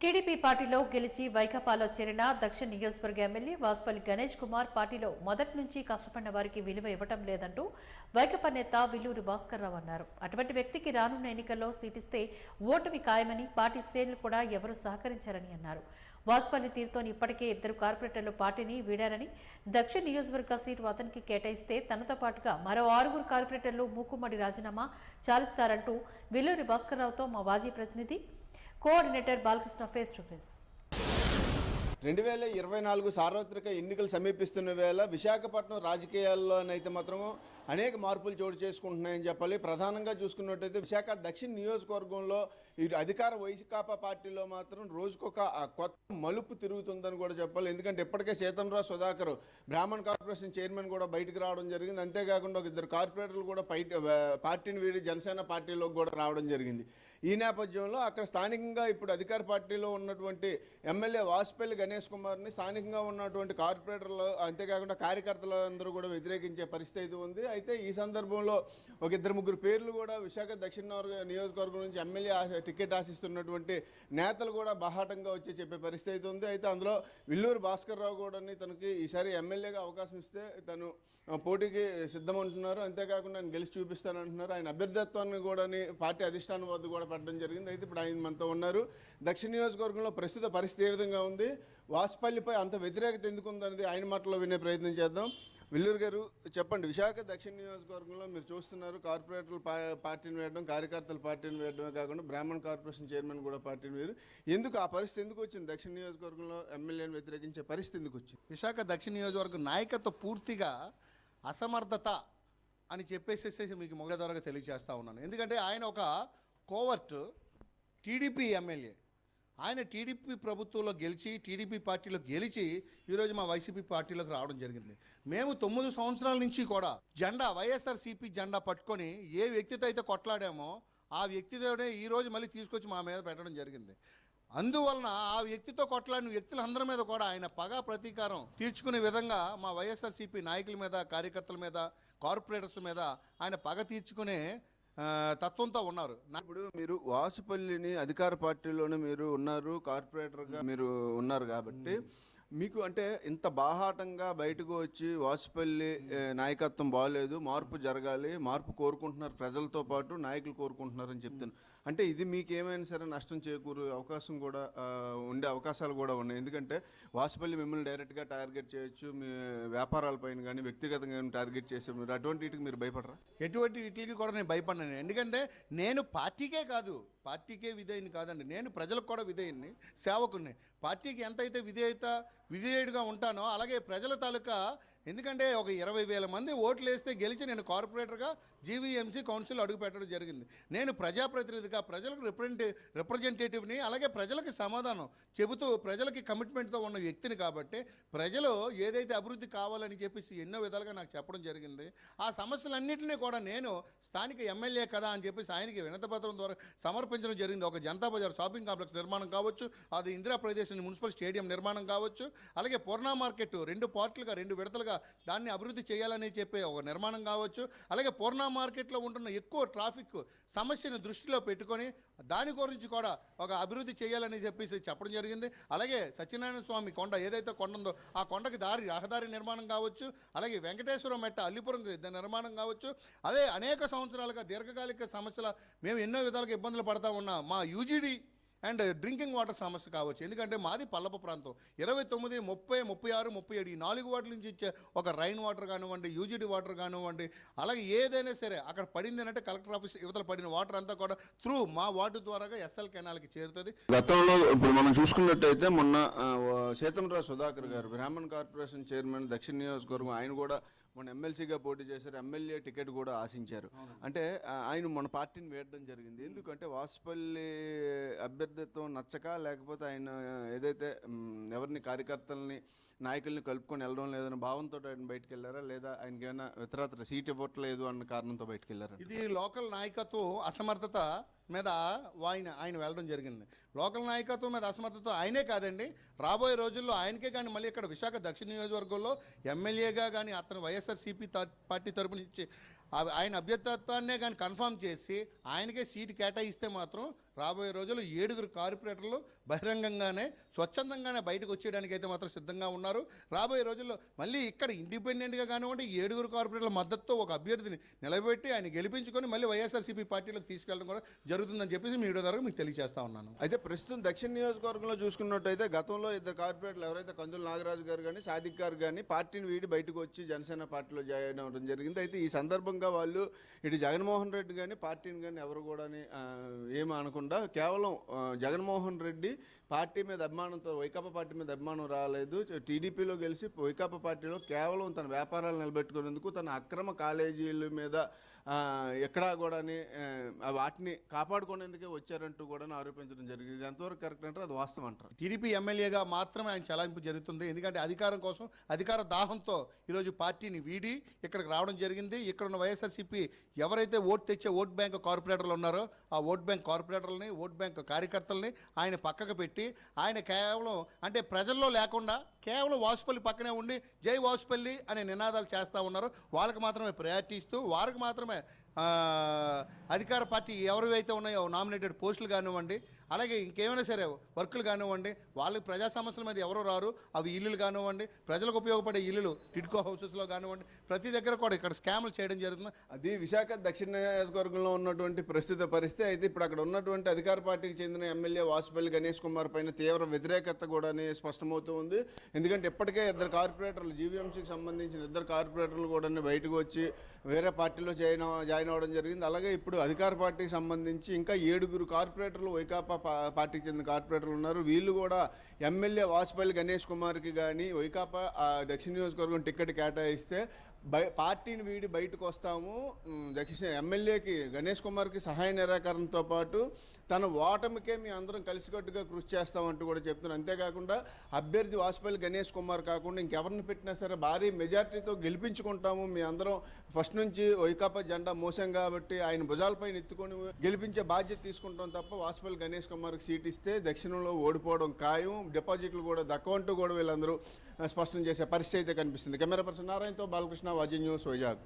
TDP పార్టీలో గెలిచి వైకాపాలో చేరిన దక్షిణ నియోజకవర్గ ఎమ్మెల్యే వాసుపల్లి గణేష్ కుమార్ పార్టీలో మొదటి నుంచి కష్టపడిన వారికి విలువ ఇవ్వటం లేదంటూ వైకాపా నేత విల్లూరి భాస్కర్ రావు అన్నారు. అటువంటి వ్యక్తికి రానున్న ఎన్నికల్లో సీటిస్తే ఓటమి ఖాయమని పార్టీ శ్రేణులు కూడా ఎవరూ సహకరించారని అన్నారు. వాసుపల్లి తీరుతో ఇప్పటికే ఇద్దరు కార్పొరేటర్లు పార్టీని వీడారని దక్షిణ నియోజకవర్గ సీటు అతనికి కేటాయిస్తే తనతో పాటుగా మరో ఆరుగురు కార్పొరేటర్లు మూకుమ్మడి రాజీనామా చాలిస్తారంటూ విల్లూరి భాస్కర్ రావుతో మా మాజీ ప్రతినిధి coordinator Balkrishna face to face. రెండు వేల ఇరవై నాలుగు సార్వత్రిక ఎన్నికలు సమీపిస్తున్న వేళ విశాఖపట్నం రాజకీయాల్లోనైతే మాత్రం అనేక మార్పులు చోటు చేసుకుంటున్నాయని చెప్పాలి. ప్రధానంగా చూసుకున్నట్టయితే విశాఖ దక్షిణ నియోజకవర్గంలో ఈ అధికార వైకాపా పార్టీలో మాత్రం రోజుకొక కొత్త మలుపు తిరుగుతుందని కూడా చెప్పాలి. ఎందుకంటే ఇప్పటికే సీతంరావు సుధాకర్ బ్రాహ్మణ్ కార్పొరేషన్ చైర్మన్ కూడా బయటకు రావడం జరిగింది. అంతేకాకుండా ఒక ఇద్దరు కార్పొరేటర్లు కూడా బయట పార్టీని వీడి జనసేన పార్టీలోకి కూడా రావడం జరిగింది. ఈ నేపథ్యంలో అక్కడ స్థానికంగా ఇప్పుడు అధికార పార్టీలో ఉన్నటువంటి ఎమ్మెల్యే వాసుపల్లి గణేష్ కుమార్ని స్థానికంగా ఉన్నటువంటి కార్పొరేటర్లు అంతేకాకుండా కార్యకర్తలు అందరూ కూడా వ్యతిరేకించే పరిస్థితి అయితే ఉంది. అయితే ఈ సందర్భంలో ఒక ఇద్దరు ముగ్గురు పేర్లు కూడా విశాఖ దక్షిణ నియోజకవర్గం నుంచి ఎమ్మెల్యే టికెట్ ఆశిస్తున్నటువంటి నేతలు కూడా బహాటంగా వచ్చి చెప్పే పరిస్థితి అయితే ఉంది. అయితే అందులో విల్లూరు భాస్కర్ రావు కూడా తనకి ఈసారి ఎమ్మెల్యేగా అవకాశం ఇస్తే తను పోటీకి సిద్ధమంటున్నారు. అంతేకాకుండా ఆయన గెలిచి చూపిస్తానంటున్నారు. ఆయన అభ్యర్థిత్వాన్ని కూడా పార్టీ అధిష్టానం వద్ద కూడా పెట్టడం జరిగింది. అయితే ఇప్పుడు ఆయన మనతో ఉన్నారు. దక్షిణ నియోజకవర్గంలో ప్రస్తుత పరిస్థితి ఏ విధంగా ఉంది? వాసుపల్లిపై అంత వ్యతిరేకత ఎందుకు ఉందనేది ఆయన మాటలో వినే ప్రయత్నం చేద్దాం. విల్లూరు గారు చెప్పండి విశాఖ దక్షిణ నియోజకవర్గంలో మీరు చూస్తున్నారు కార్పొరేటర్లు పార్టీని వేయడం కార్యకర్తలు పార్టీని వేయడమే కాకుండా బ్రాహ్మణ్ కార్పొరేషన్ చైర్మన్ కూడా పార్టీని వేరు ఎందుకు ఆ పరిస్థితి ఎందుకు వచ్చింది? దక్షిణ నియోజకవర్గంలో ఎమ్మెల్యేని వ్యతిరేకించే పరిస్థితి ఎందుకు వచ్చింది? విశాఖ దక్షిణ నియోజకవర్గం నాయకత్వ పూర్తిగా అసమర్థత అని చెప్పేసేసి మీకు మొగల ద్వారా తెలియజేస్తా ఉన్నాను. ఎందుకంటే ఆయన ఒక కోవర్ట్ టీడీపీ ఎమ్మెల్యే. ఆయన టీడీపీ ప్రభుత్వంలో గెలిచి టీడీపీ పార్టీలో గెలిచి ఈరోజు మా వైసీపీ పార్టీలోకి రావడం జరిగింది. మేము తొమ్మిది సంవత్సరాల నుంచి కూడా జెండా వైఎస్ఆర్సీపీ జెండా పట్టుకొని ఏ వ్యక్తితో అయితే కొట్లాడామో ఆ వ్యక్తితోనే ఈరోజు మళ్ళీ తీసుకొచ్చి మా మీద పెట్టడం జరిగింది. అందువలన ఆ వ్యక్తితో కొట్లాడిన వ్యక్తులందరి మీద కూడా ఆయన పగ ప్రతీకారం తీర్చుకునే విధంగా మా వైఎస్ఆర్సీపీ నాయకుల మీద కార్యకర్తల మీద కార్పొరేటర్స్ మీద ఆయన పగ తీర్చుకునే తత్వంతో ఉన్నారు. ఇప్పుడు మీరు వాసుపల్లిని అధికార పార్టీలోనే మీరు ఉన్నారు కార్పొరేటర్గా మీరు ఉన్నారు కాబట్టి మీకు అంటే ఇంత బాహాటంగా బయటకు వచ్చి వాసుపల్లి నాయకత్వం బాగాలేదు మార్పు జరగాలి మార్పు కోరుకుంటున్నారు ప్రజలతో పాటు నాయకులు కోరుకుంటున్నారని చెప్తాను అంటే ఇది మీకు ఏమైనా సరే నష్టం చేకూరు అవకాశం కూడా ఉండే అవకాశాలు కూడా ఉన్నాయి. ఎందుకంటే వాసుపల్లి మిమ్మల్ని డైరెక్ట్గా టార్గెట్ చేయొచ్చు మీ వ్యాపారాలపైన కానీ వ్యక్తిగతంగా కానీ టార్గెట్ చేసే మీరు అటువంటి వీటికి మీరు భయపడరా? ఎటువంటి వీటికి కూడా నేను భయపడినాను ఎందుకంటే నేను పార్టీకే కాదు. పార్టీకే విధేయుని కాదండి. నేను ప్రజలకు కూడా విధేయుని సేవకుని పార్టీకి ఎంతైతే విధేయత విధేయుడిగా ఉంటానో అలాగే ప్రజల తాలూకా ఎందుకంటే ఒక ఇరవై వేల మంది ఓట్లు వేస్తే గెలిచి నేను కార్పొరేటర్గా జీవీఎంసీ కౌన్సిల్ అడుగు పెట్టడం జరిగింది. నేను ప్రజాప్రతినిధిగా ప్రజలకు రిప్రజెంటే రిప్రజెంటేటివ్ని అలాగే ప్రజలకి సమాధానం చెబుతూ ప్రజలకి కమిట్మెంట్తో ఉన్న వ్యక్తిని కాబట్టి ప్రజలు ఏదైతే అభివృద్ధి కావాలని చెప్పేసి ఎన్నో విధాలుగా నాకు చెప్పడం జరిగింది. ఆ సమస్యలన్నింటినీ కూడా నేను స్థానిక ఎమ్మెల్యే కదా అని చెప్పేసి ఆయనకి వినతపత్రం ద్వారా సమర్పించడం జరిగింది. ఒక జనతా బజార్ షాపింగ్ కాంప్లెక్స్ నిర్మాణం కావచ్చు అది ఇందిరా ప్రదేశ్ మున్సిపల్ స్టేడియం నిర్మాణం కావచ్చు అలాగే పూర్ణ మార్కెట్ రెండు పార్ట్లుగా రెండు విడతలుగా దాన్ని అభివృద్ధి చేయాలని చెప్పే ఒక నిర్మాణం కావచ్చు అలాగే పూర్ణ మార్కెట్లో ఉంటున్న ఎక్కువ ట్రాఫిక్ సమస్యను దృష్టిలో పెట్టుకొని దాని గురించి కూడా ఒక అభివృద్ధి చేయాలని చెప్పేసి చెప్పడం జరిగింది. అలాగే సత్యనారాయణ స్వామి కొండ ఏదైతే కొండ ఉందో ఆ కొండకి దారి రహదారి నిర్మాణం కావచ్చు అలాగే వెంకటేశ్వరం మెట్ట అల్లిపురం నిర్మాణం కావచ్చు. అదే అనేక సంవత్సరాలుగా దీర్ఘకాలిక సమస్యల మేము ఎన్నో విధాలుగా ఇబ్బందులు పడతా ఉన్నాం. మా యూజీడీ అండ్ డ్రింకింగ్ వాటర్ సమస్య కావచ్చు. ఎందుకంటే మాది పల్లప ప్రాంతం. ఇరవై తొమ్మిది ముప్పై ముప్పై ఆరు ముప్పై ఏడు ఈ నాలుగు వాటర్ నుంచి ఇచ్చే ఒక రైన్ వాటర్ కానివ్వండి యూజిడి వాటర్ కానివ్వండి అలాగే ఏదైనా సరే అక్కడ పడింది అంటే కలెక్టర్ ఆఫీస్ యువతలు పడిన వాటర్ అంతా కూడా త్రూ మా వాటర్ ద్వారా ఎస్ఎల్ కెనాల్కి చేరుతుంది. గతంలో ఇప్పుడు మనం చూసుకున్నట్టయితే మొన్న ఆ, సీతంరావు సుధాకర్ గారు బ్రాహ్మణ్ కార్పొరేషన్ చైర్మన్ దక్షిణ నియోజకవర్గం ఆయన కూడా మొన్న ఎమ్మెల్సీగా పోటీ చేశారు ఎమ్మెల్యే టికెట్ కూడా ఆశించారు. అంటే ఆయన మన పార్టీని వేయడం జరిగింది. ఎందుకంటే వాసుపల్లి అభ్యర్థిత్వం నచ్చక లేకపోతే ఆయన ఏదైతే ఎవరిని కార్యకర్తల్ని నాయకుల్ని కలుపుకొని వెళ్ళడం లేదన్న భావంతో ఆయన బయటకు వెళ్ళారా? లేదా ఆయనకి ఏమైనా ఇతరత్ర సీట్ ఇవ్వట్లేదు అన్న కారణంతో బయటకు వెళ్ళారా? ఇది లోకల్ నాయకత్వం అసమర్థత మీద ఆయన ఆయన వెళ్ళడం జరిగింది. లోకల్ నాయకత్వం మీద అసమర్థత ఆయనే కాదండి. రాబోయే రోజుల్లో ఆయనకే కానీ మళ్ళీ ఇక్కడ విశాఖ దక్షిణ నియోజకవర్గంలో ఎమ్మెల్యేగా కానీ అతను వైఎస్ఆర్సీపీ పార్టీ తరపు నుంచి ఆయన అభ్యర్థిత్వాన్నే కానీ కన్ఫర్మ్ చేసి ఆయనకే సీటు కేటాయిస్తే మాత్రం రాబోయే రోజుల్లో ఏడుగురు కార్పొరేటర్లు బహిరంగంగానే స్వచ్ఛందంగానే బయటకు వచ్చేయడానికి అయితే మాత్రం సిద్ధంగా ఉన్నారు. రాబోయే రోజుల్లో మళ్ళీ ఇక్కడ ఇండిపెండెంట్గా కానివ్వండి ఏడుగురు కార్పొరేటర్ల మద్దతుతో ఒక అభ్యర్థిని నిలబెట్టి ఆయన గెలిపించుకొని మళ్ళీ వైఎస్ఆర్సీపీ పార్టీలోకి తీసుకెళ్ళడం కూడా జరుగుతుందని చెప్పేసి మీ వీడియో ద్వారా మీకు తెలియజేస్తా ఉన్నాను. అయితే ప్రస్తుతం దక్షిణ నియోజకవర్గంలో చూసుకున్నట్టయితే గతంలో ఇద్దరు కార్పొరేటర్లు ఎవరైతే కందుల నాగరాజు గారు కానీ సాదిక్ గారు కానీ పార్టీని వీడి బయటకు వచ్చి జనసేన పార్టీలో జాయిన్ అవ్వడం జరిగింది. అయితే ఈ సందర్భంగా వాళ్ళు ఇటు జగన్మోహన్ రెడ్డి కానీ పార్టీని కానీ ఎవరు కూడా ఏమి అనకుండా కేవలం జగన్మోహన్ రెడ్డి పార్టీ మీద అభిమానంతో వైకాపా పార్టీ మీద అభిమానం రాలేదు. టీడీపీలో గెలిచి వైకాపా పార్టీలో కేవలం తన వ్యాపారాలు నిలబెట్టుకునేందుకు తన అక్రమ కాలేజీల మీద ఎక్కడా కూడా వాటిని కాపాడుకునేందుకే వచ్చారంటూ కూడా ఆరోపించడం జరిగింది. ఎంతవరకు కరెక్ట్ అంటారు అది వాస్తవం అంటారు. టీడీపీ ఎమ్మెల్యేగా మాత్రమే ఆయన చలాయింపు జరుగుతుంది. ఎందుకంటే అధికారం కోసం అధికార దాహంతో ఈరోజు పార్టీని వీడి ఇక్కడికి రావడం జరిగింది. ఇక్కడ ఉన్న వైఎస్ఆర్సీపీ ఎవరైతే ఓటు తెచ్చే ఓట్ బ్యాంక్ కార్పొరేటర్లు ఉన్నారో ఆ ఓట్ బ్యాంక్ కార్పొరేటర్లని ఓట్ బ్యాంక్ కార్యకర్తల్ని ఆయన పక్కకు పెట్టి ఆయన కేవలం అంటే ప్రజల్లో లేకుండా కేవలం వాసుపల్లి పక్కనే ఉండి జై వాసుపల్లి అనే నినాదాలు చేస్తూ ఉన్నారు. వాళ్ళకి మాత్రమే ప్రయారిటీ ఇస్తూ వారికి మాత్రమే అధికార పార్టీ ఎవరివైతే ఉన్నాయో నామినేటెడ్ పోస్టులు కానివ్వండి అలాగే ఇంకేమైనా సరే వర్కులు కానివ్వండి వాళ్ళకి ప్రజా సమస్యల మీద ఎవరు రారు అవి ఇల్లులు కానివ్వండి ప్రజలకు ఉపయోగపడే ఇల్లులు టిడ్కో హౌసెస్లో కానివ్వండి ప్రతి దగ్గర కూడా ఇక్కడ స్కామ్లు చేయడం జరుగుతుంది. అది విశాఖ దక్షిణ నియోజకవర్గంలో ఉన్నటువంటి ప్రస్తుత పరిస్థితి. అయితే ఇప్పుడు అక్కడ ఉన్నటువంటి అధికార పార్టీకి చెందిన ఎమ్మెల్యే వాసుపల్లి గణేష్ కుమార్ పైన తీవ్ర వ్యతిరేకత కూడా స్పష్టమవుతూ ఉంది. ఎందుకంటే ఇప్పటికే ఇద్దరు కార్పొరేటర్లు జీవీఎంసీకి సంబంధించిన ఇద్దరు కార్పొరేటర్లు కూడా బయటకు వచ్చి వేరే పార్టీలో జాయిన్ జాయిన్ అవ్వడం జరిగింది. అలాగే ఇప్పుడు అధికార పార్టీకి సంబంధించి ఇంకా ఏడుగురు కార్పొరేటర్లు వైకాపా పార్టీకి చెందిన కార్పొరేటర్లు ఉన్నారు. వీళ్ళు కూడా ఎమ్మెల్యే వాసుపల్లి గణేష్ కుమార్కి కానీ వైకాపా దక్షిణ నియోజకవర్గం టికెట్ కేటాయిస్తే బయ పార్టీని వీడి బయటకు వస్తాము. దక్షిణ ఎమ్మెల్యేకి గణేష్ కుమార్కి సహాయ నిరాకరణతో పాటు తన ఓటమికే మీ అందరం కలిసికట్టుగా కృషి చేస్తామంటూ కూడా చెప్తున్నారు. అంతేకాకుండా అభ్యర్థి వాసుపల్లి గణేష్ కుమార్ కాకుండా ఇంకెవరిని పెట్టినా సరే భారీ మెజార్టీతో గెలిపించుకుంటాము. మీ అందరం ఫస్ట్ నుంచి వైకాపా జెండా మోసాం కాబట్టి ఆయన భుజాలపైన ఎత్తుకొని గెలిపించే బాధ్యత తీసుకుంటాం తప్ప వాసుపల్లి గణేష్ కుమార్కి సీట్ ఇస్తే దక్షిణంలో ఓడిపోవడం ఖాయం. డిపాజిట్లు కూడా దక్కవంటూ కూడా వీళ్ళందరూ స్పష్టం చేసే పరిస్థితి అయితే కనిపిస్తుంది. కెమెరా పర్సన్ నారాయణతో బాలకృష్ణ Krishna Vajanyu Swajak.